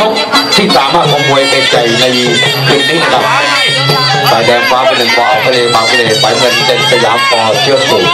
ยกที่สามารถของมวยเป็นใจในคืนนี้นะครับสายแดงฟ้าเป็นหนึ่งปอเอาทะเลมาทะเลสายเงินเป็นสยามปอเชื่อสูง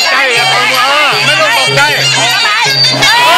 ไม่ต้องตกใจอะตอนนี้เออไม่ต้องตกใจ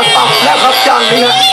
ปัดปับแล้วครับจ้างนี้นะ